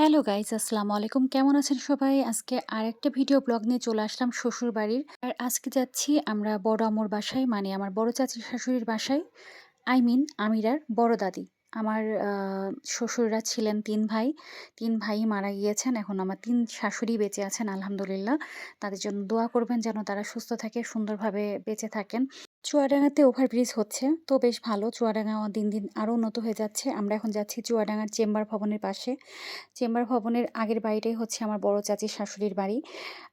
Hello guys আসসালামু আলাইকুম কেমন আছেন সবাই? আজকে আরেকটা ভিডিও ব্লগ নিয়ে চলে আসলাম শ্বশুর বাড়ির আর আজকে যাচ্ছি আমরা বড় আম্মুর বাসায় মানে আমার বড় চাচির শাশুড়ির বাসায়। আই মিন আমিরার বড় দাদি। আমার শ্বশুররা ছিলেন তিন ভাই। তিন ভাই মারা গিয়েছেন। এখন আমার তিন শাশুড়ি বেঁচে আছেন, আলহামদুলিল্লাহ। তাদের জন্য দোয়া করবেন যেন তারা সুস্থ থাকে, সুন্দরভাবে বেঁচে থাকেন। চুয়াডাঙ্গাতে ওভারব্রিজ হচ্ছে। তো বেশ ভালো, চুয়াডাঙ্গা দিন দিন আরও উন্নত হয়ে যাচ্ছে। আমরা এখন যাচ্ছি চুয়াডাঙ্গার চেম্বার ভবনের পাশে। চেম্বার ভবনের আগের বাড়িটাই হচ্ছে আমার বড় চাচির শাশুড়ির বাড়ি।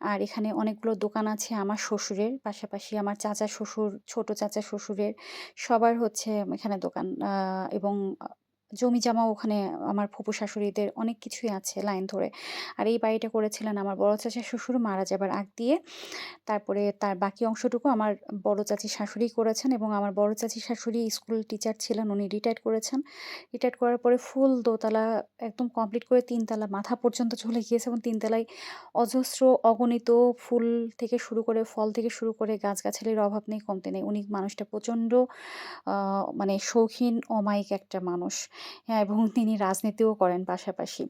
আর এখানে অনেকগুলো দোকান আছে আমার শ্বশুরের। পাশাপাশি আমার চাচা শ্বশুর, ছোট চাচা শ্বশুরের সবার হচ্ছে এখানে দোকান এবং জমি জামা ওখানে আমার ফুপু শাশুড়িদের অনেক কিছুই আছে লাইন ধরে। আর এই বাড়িটা করেছিলেন আমার বড় চাচা শ্বশুর মারা যাবার আগ দিয়ে। তারপরে তার বাকি অংশটুকু আমার বড় চাচি শাশুড়ি করেছেন এবং আমার বড় চাচি শাশুড়ি স্কুল টিচার ছিলেন, উনি রিটায়ার করেছেন। রিটায়ার করার পরে ফুল দোতলা একদম কমপ্লিট করে তিনতলা মাথা পর্যন্ত চলে গিয়েছে এবং তিনতলায় অজস্র অগণিত ফুল থেকে শুরু করে, ফল থেকে শুরু করে গাছগাছালির অভাব নেই, কমতে নেই। উনি মানুষটা প্রচণ্ড মানে শৌখিন, অমায়িক একটা মানুষ। এবং তিনি রাজনীতিও করেন পাশাপাশি।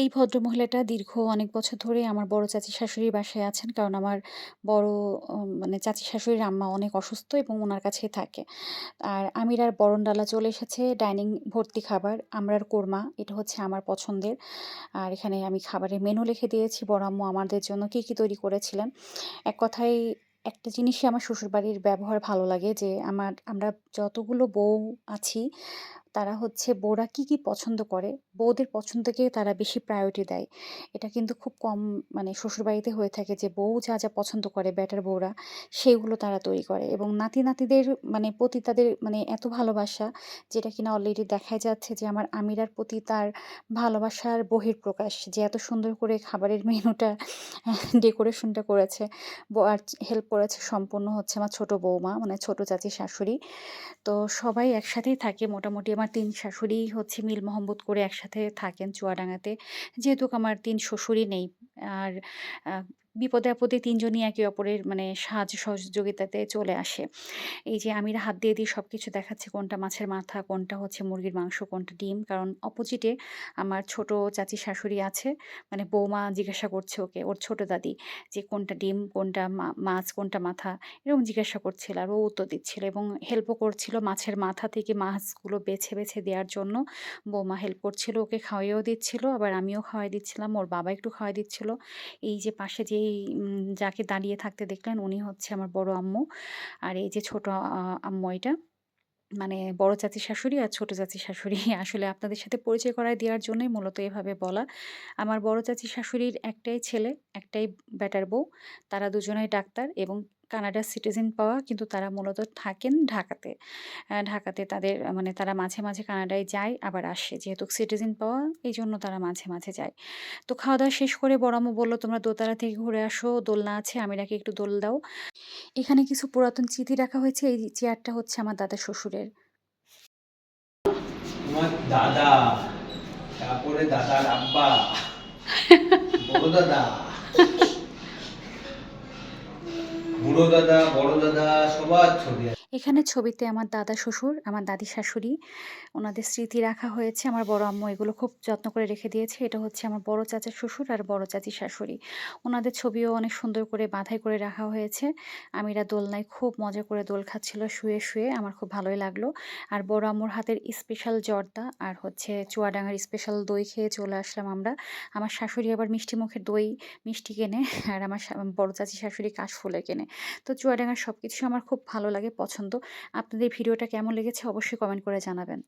এই ভদ্রমহিলাটা দীর্ঘ অনেক বছর ধরে আমার বড় চাচি শাশুড়ির বাসায় আছেন, কারণ আমার বড় মানে চাচি শাশুড়ির আম্মা অনেক অসুস্থ এবং ওনার কাছেই থাকে। আর আমির আমিরার বরণডালা চলে এসেছে, ডাইনিং ভর্তি খাবার, আমরার কোরমা, এটা হচ্ছে আমার পছন্দের। আর এখানে আমি খাবারের মেনু লিখে দিয়েছি, বড় আম্মু আমাদের জন্য কী কী তৈরি করেছিলেন। এক কথায়, একটা জিনিসই আমার শ্বশুরবাড়ির ব্যবহার ভালো লাগে যে আমার, আমরা যতগুলো বউ আছি তারা হচ্ছে বউরা কি, কি পছন্দ করে, বউদের পছন্দকে তারা বেশি প্রায়োরিটি দেয়। এটা কিন্তু খুব কম মানে শ্বশুরবাড়িতে হয়ে থাকে যে বউ যা, যা পছন্দ করে ব্যাটার বউরা সেগুলো তারা তৈরি করে এবং নাতি-নাতিদের মানে প্রতি তাদের মানে এত ভালোবাসা যেটা কিনা অলরেডি দেখাই যাচ্ছে যে আমার আমিরার প্রতি তার ভালোবাসার বহিঃপ্রকাশ যে এত সুন্দর করে খাবারের মেনুটা ডেকোরেশনটা করেছে আর হেল্প করেছে সম্পূর্ণ হচ্ছে আমার ছোট বৌমা মানে ছোট চাচি শাশুড়ি। তো সবাই একসাথেই থাকে মোটামুটি আমার ৩ শাশুড়ি হচ্ছে মিল মোহাম্মদ করে একসাথে থাকেন চুয়াডাঙ্গাতে। যেহেতু আমার তিন শ্বশুরই নেই। আর আ বিপদে-আপদে তিনজনই একে অপরের মানে সাহায্য সহযোগিতাতে চলে আসে। এই যে আমির হাত দিয়ে, দিয়ে সব কিছু দেখাচ্ছে কোনটা মাছের মাথা, কোনটা হচ্ছে মুরগির মাংস, কোনটা ডিম। কারণ অপোজিটে আমার ছোট চাচি শাশুড়ি আছে। মানে বৌমা জিজ্ঞাসা করছে ওকে, ওর ছোট দাদি যে কোনটা ডিম, কোনটা মাছ, কোনটা মাথা এরকম জিজ্ঞাসা করছিল আর ও উত্তর দিচ্ছিল এবং হেল্পও করছিল মাছের মাথা থেকে মাছগুলো বেছে, বেছে দেওয়ার জন্য বৌমা হেল্প করছিল। ওকে খাওয়িয়েও দিচ্ছিল আবার আমিও খাওয়াই দিচ্ছিলাম। ওর বাবা একটু খাওয়াই দিচ্ছিল। এই যে পাশে যেই উম যাকে দাঁড়িয়ে থাকতে দেখলেন উনি হচ্ছে আমার বড় আম্মু। আর এই যে ছোট আম্মু এটা মানে বড় চাচী শাশুড়ি আর ছোট চাচী শাশুড়ি আসলে আপনাদের সাথে পরিচয় করায় দেওয়ার জন্যই মূলত এভাবে বলা। আমার বড় চাচী শাশুড়ির একটাই ছেলে, একটাই ব্যাটার বউ। তারা দুজনেই ডাক্তার এবং কানাডার সিটিজেন পাওয়া কিন্তু তারা মূলত থাকেন ঢাকাতে। ঢাকাতে তাদের মানে তারা মাঝে, মাঝে কানাডায় যায় আবার আসে। যেহেতু সিটিজেন পাওয়া এই জন্য তারা মাঝে, মাঝে যায়। তো খাওয়া-দাওয়া শেষ করে বড় আম্মু বলল, "তোমরা দোতলা থেকে ঘুরে আসো। দোলনা আছে, আমি আমিরাকে একটু দোল দাও।" এখানে কিছু পুরাতন চিঠি রাখা হয়েছে। এই চেয়ারটা হচ্ছে আমার দাদা শ্বশুরের। দাদা তারপরে দাদার আব্বা বড় দাদা বুড়ো দাদা বড় দাদা সবার ছবি আছে এখানে ছবিতে আমার দাদা শ্বশুর, আমার দাদি শাশুড়ি, ওনাদের স্মৃতি রাখা হয়েছে। আমার বড় আম্মু এগুলো খুব যত্ন করে রেখে দিয়েছে। এটা হচ্ছে আমার বড় চাচার শ্বশুর আর বড় চাচী শাশুড়ি। ওনাদের ছবিও অনেক সুন্দর করে বাঁধাই করে রাখা হয়েছে। আমিরা দোলনায় খুব মজা করে দোল খাচ্ছিল শুয়ে, শুয়ে। আমার খুব ভালোই লাগল। আর বড় আম্মুর হাতের স্পেশাল জর্দা আর হচ্ছে চুয়াডাঙ্গার স্পেশাল দই খেয়ে চলে আসলাম আমরা। আমার শাশুড়ি আবার মিষ্টি মুখের দই মিষ্টি কেনে আর আমার বড় চাচি শাশুড়ি কাশফুলের কেনে। তো চুয়াডাঙ্গার সবকিছুই আমার খুব ভালো লাগে, পছন্দ। আপনাদের ভিডিওটা কেমন লেগেছে অবশ্যই কমেন্ট করে জানাবেন।